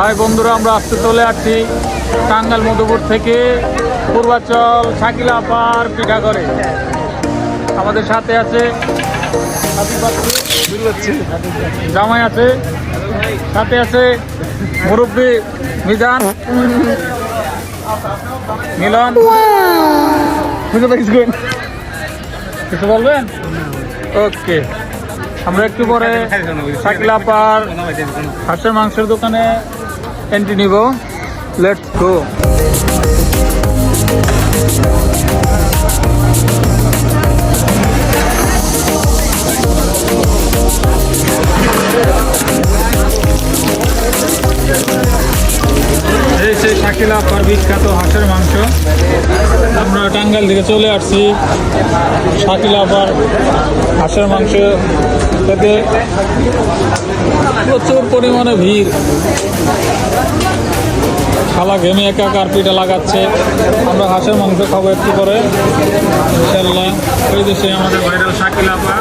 High বন্ধুরা, আমরা আসতে চলে আসছি টাঙ্গাল মধুপুর থেকে পূর্বাচল শাকিলা পার পিঠা করে আমাদের সাথে আছে জামাই আছে, সাথে আছে মুরব্বী মিজান, মিলন। কিছু বলবেন? ওকে। আমরা একটু পরে শাকিলা পার হাঁসের মাংসের দোকানে এন্ট্রি নিব লেটস গো সেই বিখ্যাত হাঁসের মাংস। আমরা টাঙ্গাইল থেকে চলে আসছি শাকিলা পার হাঁসের মাংস। খেতে প্রচুর পরিমাণে ভিড়। খালা ঘেমে একা কার্পিটা লাগাচ্ছে। আমরা হাঁসের মাংস খাব একটু করে ইনশাল্লাহ ওই দেশে আমাদের ভাইরাল শাকিলা পা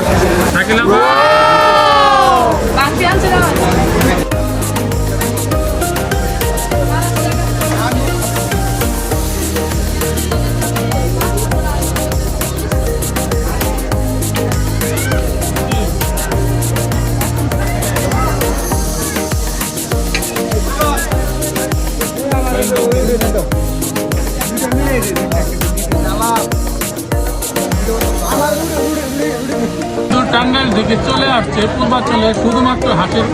টাঙ্গাইল থেকে চলে আসছে পূর্বাচলে শুধুমাত্র হাটের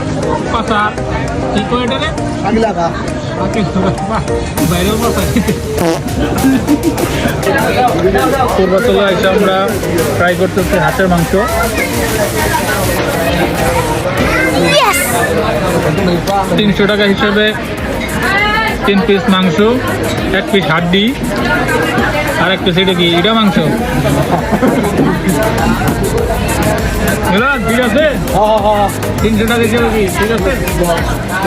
পাতা কি করে এটা বাইরেও পাতা। পূর্বাচলে এসে আমরা ট্রাই করতেছি হাঁসের মাংস। তিনশো টাকা হিসেবে তিন পিস মাংস এক পিস হাড্ডি আর এক পিস এটা কি এটা মাংস? ঠিক আছে? তিনশো টাকা কি ঠিক আছে?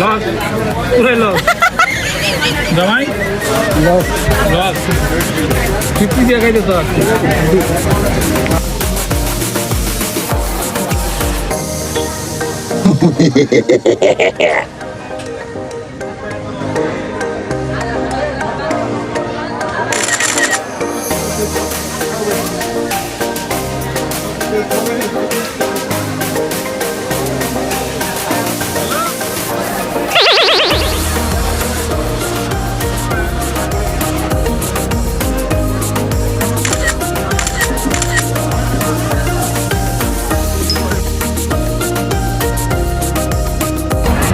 লস। পুরাই লস। জামাই? লস। ফিফটি দিয়ে খাইতে তো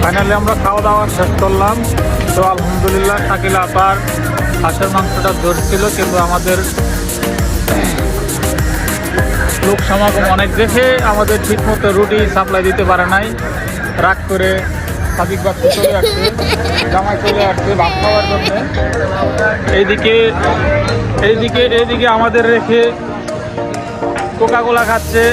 ফাইনালি আমরা খাওয়া দাওয়া শেষ করলাম। তো আলহামদুলিল্লাহ শাকিল আপার হাঁসের মাংসটা ধরছিল, কিন্তু আমাদের লোক সমাগম অনেক দেখে আমাদের ঠিকমতো রুটি সাপ্লাই দিতে পারে নাই। রাগ করে সাদিক বাচ্চা চলে আসছে, জামাই চলে আসছে ভাত খাওয়ার জন্য। এইদিকে এইদিকে এইদিকে আমাদের রেখে কোকা কোলা খাচ্ছে।